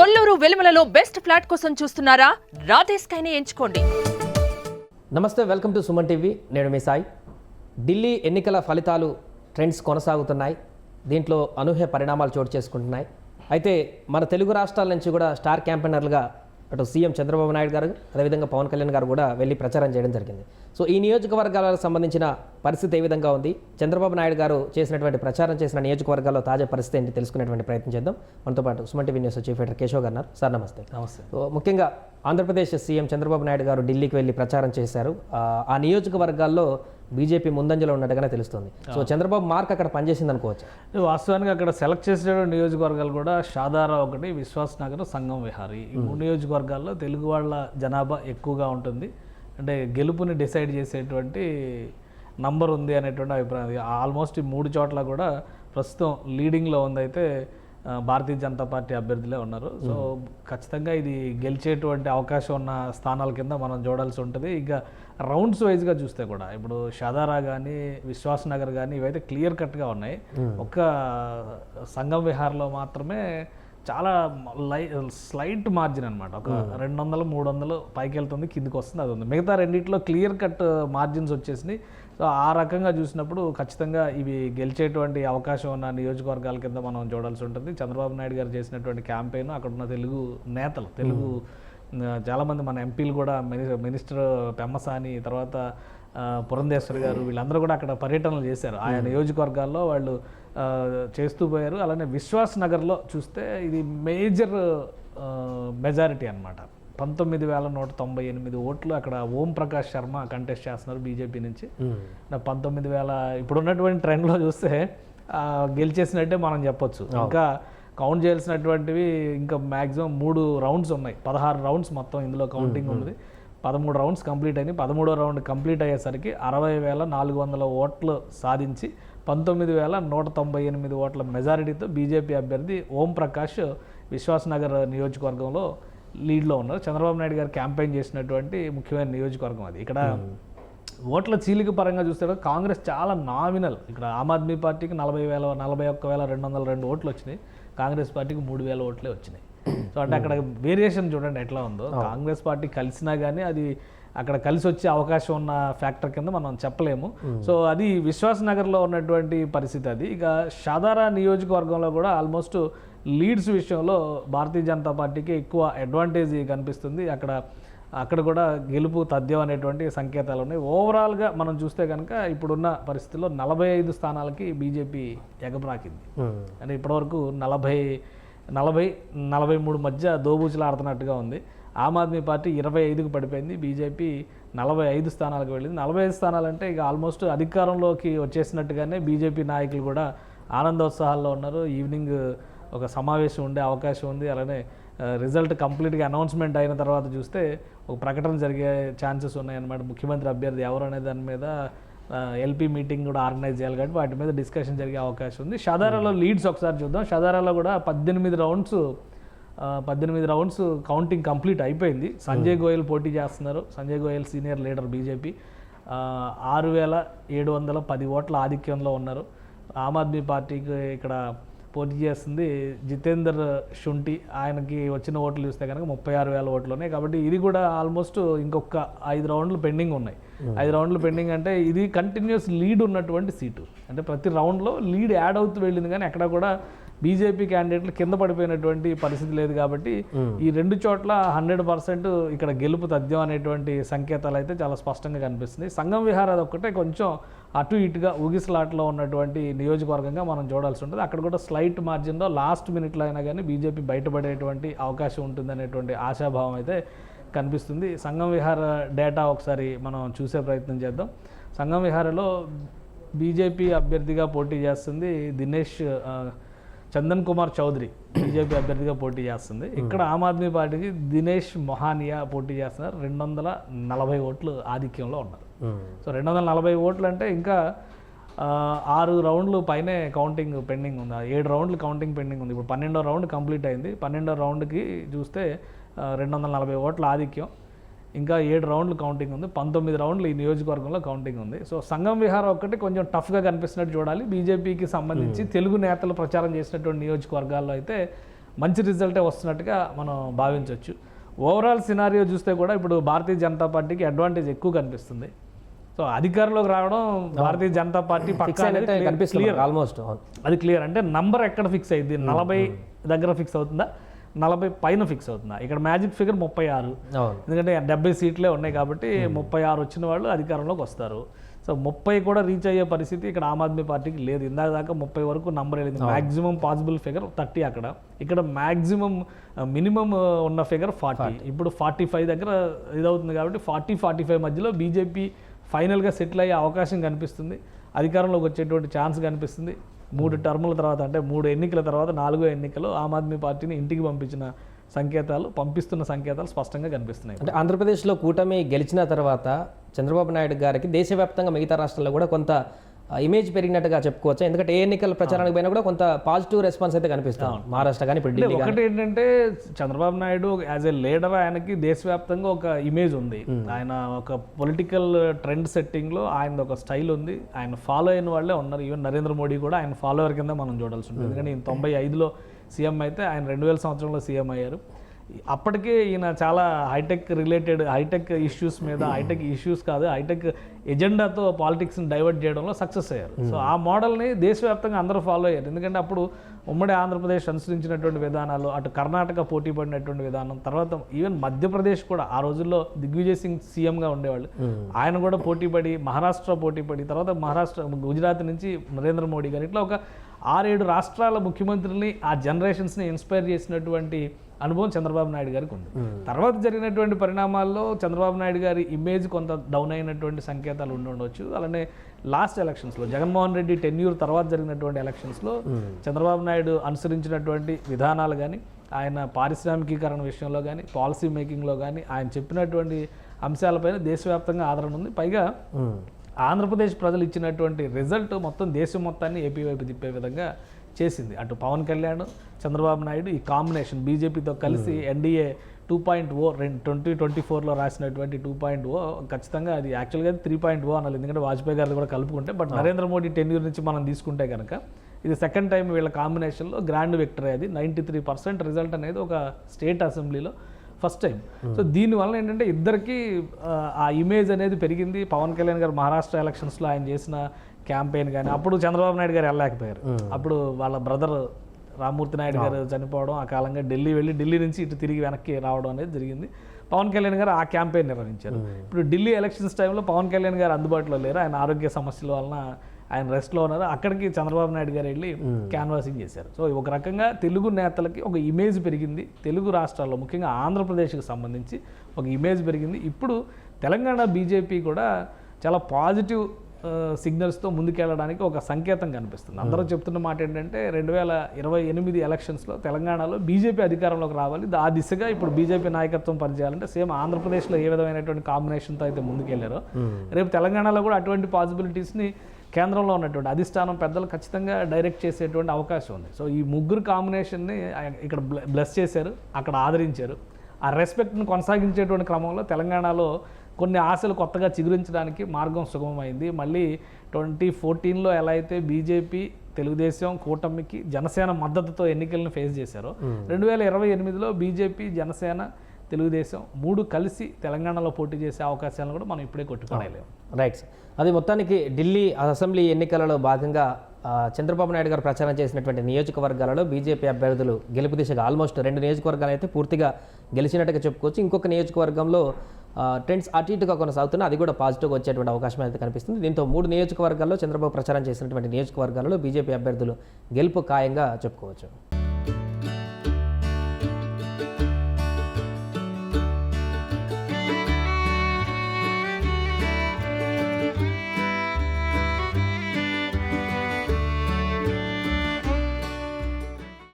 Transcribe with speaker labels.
Speaker 1: Kolluru వెలుమలలో best flat కోసం చూస్తున్నారా? రాధేస్కైనే ఎంచుకోండి.
Speaker 2: నమస్తే వెల్కమ్ టు సుమన్ టీవీ. నేను మీ సాయి. ఢిల్లీ ఎన్నికల ఫలితాలు ట్రెండ్స్ కొనసాగుతున్నాయి. దీంట్లో అనూహ్య పరిణామాలు చోటు చేసుకుంటున్నాయి. అయితే మన తెలుగు రాష్ట్రాల నుంచి కూడా స్టార్ క్యాంపెయినర్లుగా అటు సీఎం చంద్రబాబు నాయుడు గారు అదేవిధంగా పవన్ కళ్యాణ్ గారు కూడా వెళ్ళి ప్రచారం చేయడం జరిగింది. సో ఈ నియోజకవర్గాలకు సంబంధించిన పరిస్థితి ఏ విధంగా ఉంది? చంద్రబాబు నాయుడు గారు చేసినటువంటి ప్రచారం చేసిన నియోజకవర్గాల్లో తాజా పరిస్థితి ఏంటి? తెలుసుకునేటువంటి ప్రయత్నం చేద్దాం. మనతో పాటు Suman TV news chief editor Keshav గారు. సార్ నమస్తే.
Speaker 3: నమస్తే.
Speaker 2: సో ముఖ్యంగా ఆంధ్రప్రదేశ్ సీఎం చంద్రబాబు నాయుడు గారు ఢిల్లీకి వెళ్ళి ప్రచారం చేశారు. ఆ, నియోజకవర్గాల్లో బీజేపీ ముందంజలో ఉన్నట్టుగానే తెలుస్తుంది. సో చంద్రబాబు మార్క్ అక్కడ పనిచేసింది అనుకోవచ్చు?
Speaker 3: వాస్తవానికి అక్కడ సెలెక్ట్ చేసిన నియోజకవర్గాలు కూడా షాదారా ఒకటి విశ్వాస్ నగర్ సంగం విహారీ. ఈ మూడు నియోజకవర్గాల్లో తెలుగు వాళ్ళ జనాభా ఎక్కువగా ఉంటుంది. అంటే గెలుపుని డిసైడ్ చేసేటువంటి నంబర్ ఉంది అనేటువంటి అభిప్రాయం. ఆల్మోస్ట్ ఈ మూడు చోట్ల కూడా ప్రస్తుతం లీడింగ్లో ఉంది అయితే ఆ, భారతీయ జనతా పార్టీ అభ్యర్థులే ఉన్నారు. సో ఖచ్చితంగా ఇది గెలిచేటువంటి అవకాశం ఉన్న స్థానాల కింద మనం చూడాల్సి ఉంటుంది. ఇంకా రౌండ్స్ వైజ్గా చూస్తే కూడా ఇప్పుడు షాదారా కానీ విశ్వాస్ నగర్ కానీ ఇవైతే క్లియర్ కట్గా ఉన్నాయి. ఒక్క సంగం విహార్లో మాత్రమే చాలా లై స్లైట్ మార్జిన్ అనమాట ఒక రెండు వందలు మూడు వందలు పైకి వెళ్తుంది కిందికి వస్తుంది అది ఉంది మిగతా రెండిట్లో క్లియర్ కట్ మార్జిన్స్ వచ్చేసినాయి. సో ఆ రకంగా చూసినప్పుడు ఖచ్చితంగా ఇవి గెలిచేటువంటి అవకాశం ఉన్న నియోజకవర్గాల కింద మనం చూడాల్సి ఉంటుంది. చంద్రబాబు నాయుడు గారు చేసినటువంటి క్యాంపెయిన్ అక్కడ ఉన్న తెలుగు నేతలు తెలుగు ఆ, చాలామంది మన ఎంపీలు కూడా మిని మినిస్టర్ పెమ్మసాని తర్వాత పురంధేశ్వరి గారు వీళ్ళందరూ కూడా అక్కడ పర్యటనలు చేశారు. ఆయా నియోజకవర్గాల్లో వాళ్ళు చేస్తూ పోయారు. అలానే విశ్వాస్ నగర్లో చూస్తే ఇది మేజర్ మెజారిటీ అన్నమాట. పంతొమ్మిది వేల నూట తొంభై ఎనిమిది ఓట్లు అక్కడ ఓం ప్రకాష్ శర్మ కంటెస్ట్ చేస్తున్నారు బీజేపీ నుంచి. పంతొమ్మిది వేల ఇప్పుడున్నటువంటి ట్రెండ్లో చూస్తే గెలిచేసినట్టే మనం చెప్పొచ్చు. ఇంకా కౌంట్ చేయాల్సినటువంటివి ఇంకా మ్యాక్సిమం మూడు రౌండ్స్ ఉన్నాయి. పదహారు రౌండ్స్ మొత్తం ఇందులో కౌంటింగ్ ఉంది పదమూడు రౌండ్స్ కంప్లీట్ అయినాయి. పదమూడో రౌండ్ కంప్లీట్ అయ్యేసరికి అరవై వేల నాలుగు వందల ఓట్లు సాధించి పంతొమ్మిది వేల నూట తొంభై ఎనిమిది ఓట్ల మెజారిటీతో బీజేపీ అభ్యర్థి ఓం ప్రకాష్ విశ్వాసనగర్ నియోజకవర్గంలో లీడ్లో ఉన్నారు. చంద్రబాబు నాయుడు గారు క్యాంపెయిన్ చేసినటువంటి ముఖ్యమైన నియోజకవర్గం అది. ఇక్కడ ఓట్ల చీలిక పరంగా చూస్తే కూడా కాంగ్రెస్ చాలా నామినల్. ఇక్కడ ఆమ్ ఆద్మీ పార్టీకి నలభై వేల నలభై ఒక్క వేల రెండు వందల రెండు ఓట్లు వచ్చినాయి. కాంగ్రెస్ పార్టీకి మూడు వేల ఓట్లే వచ్చినాయి. సో అంటే అక్కడ వేరియేషన్ చూడండి ఎట్లా ఉందో. కాంగ్రెస్ పార్టీ కలిసినా కానీ అది అక్కడ కలిసి వచ్చే అవకాశం ఉన్న ఫ్యాక్టర్ కింద మనం చెప్పలేము. సో అది విశ్వాస్ నగర్లో ఉన్నటువంటి పరిస్థితి అది. ఇక షాదారా నియోజకవర్గంలో కూడా ఆల్మోస్ట్ లీడ్స్ విషయంలో భారతీయ జనతా పార్టీకి ఎక్కువ అడ్వాంటేజ్ కనిపిస్తుంది. అక్కడ అక్కడ కూడా గెలుపు తథ్యం అనేటువంటి సంకేతాలు ఉన్నాయి. ఓవరాల్గా మనం చూస్తే కనుక ఇప్పుడున్న పరిస్థితుల్లో నలభై ఐదు స్థానాలకి బీజేపీ ఎగబ్రాకింది. అంటే ఇప్పటివరకు నలభై నలభై నలభై మూడు మధ్య దోబూచులాడుతున్నట్టుగా ఉంది. ఆమ్ ఆద్మీ పార్టీ ఇరవై ఐదుకు పడిపోయింది. బీజేపీ నలభై ఐదు స్థానాలకు వెళ్ళింది. నలభై ఐదు స్థానాలంటే ఇక ఆల్మోస్ట్ అధికారంలోకి వచ్చేసినట్టుగానే బీజేపీ నాయకులు కూడా ఆనందోత్సాహాల్లో ఉన్నారు. ఈవినింగ్ ఒక సమావేశం ఉండే అవకాశం ఉంది. అలానే రిజల్ట్ కంప్లీట్గా అనౌన్స్మెంట్ అయిన తర్వాత చూస్తే ఒక ప్రకటన జరిగే ఛాన్సెస్ ఉన్నాయన్నమాట. ముఖ్యమంత్రి అభ్యర్థి ఎవరు అనే దాని మీద ఎల్పీ మీటింగ్ కూడా ఆర్గనైజ్ చేయాలి కాబట్టి వాటి మీద డిస్కషన్ జరిగే అవకాశం ఉంది. షదారాలో లీడ్స్ ఒకసారి చూద్దాం. షదారాలో కూడా పద్దెనిమిది రౌండ్స్ పద్దెనిమిది రౌండ్స్ కౌంటింగ్ కంప్లీట్ అయిపోయింది. సంజయ్ గోయల్ పోటీ చేస్తున్నారు. Sanjay Goyal senior leader BJP ఆరు వేల ఏడు వందల పది ఓట్ల ఆధిక్యంలో ఉన్నారు. ఆమ్ ఆద్మీ పార్టీకి ఇక్కడ పోటీ చేస్తుంది జితేందర్ షుంటి ఆయనకి వచ్చిన ఓట్లు చూస్తే కనుక ముప్పై ఆరు వేల ఓట్లు ఉన్నాయి. కాబట్టి ఇది కూడా ఆల్మోస్ట్ ఇంకొక ఐదు రౌండ్లు పెండింగ్ ఉన్నాయి. ఐదు రౌండ్లు పెండింగ్ అంటే ఇది కంటిన్యూస్ లీడ్ ఉన్నటువంటి సీటు. అంటే ప్రతి రౌండ్లో లీడ్ యాడ్ అవుతూ వెళ్ళింది కానీ ఎక్కడ కూడా బీజేపీ క్యాండిడేట్లు కింద పడిపోయినటువంటి పరిస్థితి లేదు కాబట్టి ఈ రెండు చోట్ల హండ్రెడ్ పర్సెంట్ ఇక్కడ గెలుపు తథ్యం అనేటువంటి సంకేతాలు అయితే చాలా స్పష్టంగా కనిపిస్తుంది. సంఘం విహార్ అది ఒక్కటే కొంచెం అటు ఇటుగా ఊగిసలాట్లో ఉన్నటువంటి నియోజకవర్గంగా మనం చూడాల్సి ఉంటుంది. అక్కడ కూడా స్లైట్ మార్జిన్లో లాస్ట్ మినిట్లో అయినా కానీ బీజేపీ బయటపడేటువంటి అవకాశం ఉంటుంది అనేటువంటి ఆశాభావం అయితే కనిపిస్తుంది. సంఘం విహార డేటా ఒకసారి మనం చూసే ప్రయత్నం చేద్దాం. సంఘం విహారలో బీజేపీ అభ్యర్థిగా పోటీ చేస్తుంది దినేష్ చందన్ కుమార్ చౌదరి బీజేపీ అభ్యర్థిగా పోటీ చేస్తుంది. ఇక్కడ ఆమ్ ఆద్మీ పార్టీకి దినేష్ మొహానియా పోటీ చేస్తున్నారు. రెండు వందల నలభై ఓట్లు ఆధిక్యంలో ఉన్నారు. సో రెండు వందల నలభై ఓట్లు అంటే ఇంకా ఆరు రౌండ్లు పైనే కౌంటింగ్ పెండింగ్ ఉంది. ఏడు రౌండ్లు కౌంటింగ్ పెండింగ్ ఉంది. ఇప్పుడు పన్నెండో రౌండ్ కంప్లీట్ అయింది. పన్నెండో రౌండ్కి చూస్తే రెండు వందల నలభై ఓట్ల ఆధిక్యం. ఇంకా ఏడు రౌండ్లు కౌంటింగ్ ఉంది. పంతొమ్మిది రౌండ్లు ఈ నియోజకవర్గంలో కౌంటింగ్ ఉంది. సో సంఘం విహారం ఒక్కటి కొంచెం టఫ్గా కనిపిస్తున్నట్టు చూడాలి. బీజేపీకి సంబంధించి తెలుగు నేతలు ప్రచారం చేసినటువంటి నియోజకవర్గాల్లో అయితే మంచి రిజల్టే వస్తున్నట్టుగా మనం భావించవచ్చు ఓవరాల్ సినారియో చూస్తే కూడా ఇప్పుడు భారతీయ జనతా పార్టీకి అడ్వాంటేజ్ ఎక్కువ కనిపిస్తుంది. సో అధికారంలోకి రావడం భారతీయ జనతా పార్టీ పక్కా.
Speaker 2: ఆల్మోస్ట్
Speaker 3: అది క్లియర్ అంటే నంబర్ ఎక్కడ ఫిక్స్ అయింది నలభై దగ్గర ఫిక్స్ అవుతుందా? నలభై పైన ఫిక్స్ అవుతుందా. ఇక్కడ మ్యాజిక్ ఫిగర్ ముప్పై ఆరు. ఎందుకంటే డెబ్బై సీట్లే ఉన్నాయి కాబట్టి ముప్పై ఆరు వచ్చిన వాళ్ళు అధికారంలోకి వస్తారు. సో ముప్పై కూడా రీచ్ అయ్యే పరిస్థితి ఇక్కడ ఆమ్ ఆద్మీ పార్టీకి లేదు. ఇందాక దాకా ముప్పై వరకు నంబర్ వెళ్ళింది. మాక్సిమం పాసిబుల్ ఫిగర్ థర్టీ అక్కడ. ఇక్కడ మాక్సిమం మినిమం ఉన్న ఫిగర్ ఫార్టీ ఇప్పుడు ఫార్టీ ఫైవ్ దగ్గర ఇదవుతుంది కాబట్టి ఫార్టీ ఫార్టీ ఫైవ్ మధ్యలో బీజేపీ ఫైనల్గా సెటిల్ అయ్యే అవకాశం కనిపిస్తుంది. అధికారంలోకి వచ్చేటువంటి ఛాన్స్ కనిపిస్తుంది. మూడు టర్ముల తర్వాత అంటే మూడు ఎన్నికల తర్వాత నాలుగో ఎన్నికలు ఆమ్ ఆద్మీ పార్టీని ఇంటికి పంపించిన సంకేతాలు పంపిస్తున్న సంకేతాలు స్పష్టంగా కనిపిస్తున్నాయి
Speaker 2: అంటే ఆంధ్రప్రదేశ్లో కూటమి గెలిచిన తర్వాత చంద్రబాబు నాయుడు గారికి దేశవ్యాప్తంగా మిగతా రాష్ట్రాల్లో కూడా కొంత ఇమేజ్ పెరిగినట్టుగా చెప్పుకోవచ్చు? ఎందుకంటే ఏ ఎన్నికల ప్రచారానికి పోయినా కూడా కొంత పాజిటివ్ రెస్పాన్స్ అయితే కనిపిస్తుంది. మహారాష్ట్ర కానీ ఇప్పుడు
Speaker 3: ఒకటి ఏంటంటే Chandrababu Naidu as a leader ఆయనకి దేశవ్యాప్తంగా ఒక ఇమేజ్ ఉంది. ఆయన ఒక పొలిటికల్ ట్రెండ్ సెట్టింగ్లో ఆయన ఒక స్టైల్ ఉంది. ఆయన ఫాలో అయిన వాళ్ళే ఉన్నారు. ఈవెన్ నరేంద్ర మోడీ కూడా ఆయన ఫాలోవర్ కింద మనం చూడాల్సి ఉంటుంది. ఎందుకంటే తొంభై ఐదులో సీఎం అయితే ఆయన రెండు వేల సంవత్సరంలో సీఎం అయ్యారు. అప్పటికే ఈయన చాలా హైటెక్ రిలేటెడ్ హైటెక్ ఇష్యూస్ మీద హైటెక్ ఇష్యూస్ కాదు హైటెక్ ఎజెండాతో పాలిటిక్స్ని డైవర్ట్ చేయడంలో సక్సెస్ అయ్యారు. సో ఆ మోడల్ని దేశవ్యాప్తంగా అందరూ ఫాలో అయ్యారు. ఎందుకంటే అప్పుడు ఉమ్మడి ఆంధ్రప్రదేశ్ అనుసరించినటువంటి విధానాలు అటు కర్ణాటక పోటీ పడినటువంటి విధానం తర్వాత ఈవెన్ మధ్యప్రదేశ్ కూడా ఆ రోజుల్లో దిగ్విజయ్ సింగ్ సీఎంగా ఉండేవాళ్ళు. ఆయన కూడా పోటీ పడి మహారాష్ట్ర పోటీ పడి తర్వాత మహారాష్ట్ర గుజరాత్ నుంచి నరేంద్ర మోడీ గారు. ఇట్లా ఒక ఆరేడు రాష్ట్రాల ముఖ్యమంత్రుల్ని ఆ జనరేషన్స్ని ఇన్స్పైర్ చేసినటువంటి అనుభవం చంద్రబాబు నాయుడు గారికి ఉంది. తర్వాత జరిగినటువంటి పరిణామాల్లో చంద్రబాబు నాయుడు గారి ఇమేజ్ కొంత డౌన్ అయినటువంటి సంకేతాలు ఉండి ఉండొచ్చు. అలానే లాస్ట్ ఎలక్షన్స్లో జగన్మోహన్ రెడ్డి టెన్యూర్ తర్వాత జరిగినటువంటి ఎలక్షన్స్లో చంద్రబాబు నాయుడు అనుసరించినటువంటి విధానాలు కానీ ఆయన పారిశ్రామికీకరణ విషయంలో కానీ పాలసీ మేకింగ్లో కానీ ఆయన చెప్పినటువంటి అంశాలపైన దేశవ్యాప్తంగా ఆదరణ ఉంది. పైగా ఆంధ్రప్రదేశ్ ప్రజలు ఇచ్చినటువంటి రిజల్ట్ మొత్తం దేశం మొత్తాన్ని ఏపీ వైపు తిప్పే విధంగా చేసింది. అటు పవన్ కళ్యాణ్ చంద్రబాబు నాయుడు ఈ కాంబినేషన్ బీజేపీతో కలిసి ఎన్డీఏ టూ పాయింట్ ఓ రెండు ట్వంటీ ట్వంటీ ఫోర్లో రాసినటువంటి టూ పాయింట్ ఓ ఖచ్చితంగా అది యాక్చువల్గా త్రీ పాయింట్ ఓ అనాలి. ఎందుకంటే వాజ్పేయి గారిది కూడా కలుపుకుంటే బట్ నరేంద్ర మోడీ టెన్యూర్ నుంచి మనం తీసుకుంటే కనుక ఇది సెకండ్ టైం వీళ్ళ కాంబినేషన్లో గ్రాండ్ విక్టరీ అది. నైంటీ త్రీ పర్సెంట్ రిజల్ట్ అనేది ఒక స్టేట్ అసెంబ్లీలో ఫస్ట్ టైం. సో దీనివల్ల ఏంటంటే ఇద్దరికి ఆ ఇమేజ్ అనేది పెరిగింది. పవన్ కళ్యాణ్ గారు మహారాష్ట్ర ఎలక్షన్స్లో ఆయన చేసిన క్యాంపెయిన్ కానీ అప్పుడు చంద్రబాబు నాయుడు గారు వెళ్ళలేకపోయారు. అప్పుడు వాళ్ళ బ్రదర్ రామ్మూర్తి నాయుడు గారు చనిపోవడం ఆ కాలంగా ఢిల్లీ వెళ్ళి ఢిల్లీ నుంచి ఇటు తిరిగి వెనక్కి రావడం అనేది జరిగింది. పవన్ కళ్యాణ్ గారు ఆ క్యాంపెయిన్ నిర్వహించారు. ఇప్పుడు ఢిల్లీ ఎలక్షన్స్ టైంలో పవన్ కళ్యాణ్ గారు అందుబాటులో లేరు. ఆయన ఆరోగ్య సమస్యల వలన ఆయన రెస్ట్లో ఉన్నారు. అక్కడికి చంద్రబాబు నాయుడు గారు వెళ్ళి క్యాన్వాసింగ్ చేశారు. సో ఒక రకంగా తెలుగు నేతలకి ఒక ఇమేజ్ పెరిగింది. తెలుగు రాష్ట్రాల్లో ముఖ్యంగా ఆంధ్రప్రదేశ్కి సంబంధించి ఒక ఇమేజ్ పెరిగింది. ఇప్పుడు తెలంగాణ బీజేపీ కూడా చాలా పాజిటివ్ సిగ్నల్స్తో ముందుకెళ్ళడానికి ఒక సంకేతం కనిపిస్తుంది. అందరూ చెప్తున్న మాట ఏంటంటే రెండు వేల ఇరవై ఎనిమిది ఎలక్షన్స్లో తెలంగాణలో బీజేపీ అధికారంలోకి రావాలి. ఆ దిశగా ఇప్పుడు బీజేపీ నాయకత్వం పనిచేయాలంటే సేమ్ ఆంధ్రప్రదేశ్లో ఏ విధమైనటువంటి కాంబినేషన్తో అయితే ముందుకెళ్ళారో రేపు తెలంగాణలో కూడా అటువంటి పాసిబిలిటీస్ని కేంద్రంలో ఉన్నటువంటి అధిష్టానం పెద్దలు ఖచ్చితంగా డైరెక్ట్ చేసేటువంటి అవకాశం ఉంది. సో ఈ ముగ్గురు కాంబినేషన్ని ఇక్కడ బ్లెస్ చేశారు అక్కడ ఆదరించారు. ఆ రెస్పెక్ట్ని కొనసాగించేటువంటి క్రమంలో తెలంగాణలో కొన్ని ఆశలు కొత్తగా చిగురించడానికి మార్గం సుగమమైంది. మళ్ళీ ట్వంటీ ఫోర్టీన్లో ఎలా అయితే బీజేపీ తెలుగుదేశం కూటమికి జనసేన మద్దతుతో ఎన్నికలను ఫేస్ చేశారో రెండు వేల ఇరవై ఎనిమిదిలో బీజేపీ జనసేన తెలుగుదేశం మూడు కలిసి తెలంగాణలో పోటీ చేసే అవకాశాలను కూడా మనం ఇప్పుడే కొట్టుకోలేము.
Speaker 2: రైట్ అది మొత్తానికి ఢిల్లీ అసెంబ్లీ ఎన్నికలలో భాగంగా చంద్రబాబు నాయుడు గారు ప్రచారం చేసినటువంటి నియోజకవర్గాలలో బీజేపీ అభ్యర్థులు గెలుపు దిశగా ఆల్మోస్ట్ రెండు నియోజకవర్గాలు అయితే పూర్తిగా గెలిచినట్టుగా చెప్పుకోవచ్చు. ఇంకొక నియోజకవర్గంలో ట్రెండ్స్ అటు ఇటుగా కొనసాగుతున్నా అది కూడా పాజిటివ్గా వచ్చేటువంటి అవకాశం అయితే కనిపిస్తుంది. దీంతో మూడు నియోజకవర్గాల్లో చంద్రబాబు ప్రచారం చేసినటువంటి నియోజకవర్గాలలో బీజేపీ అభ్యర్థులు గెలుపు ఖాయంగా చెప్పుకోవచ్చు.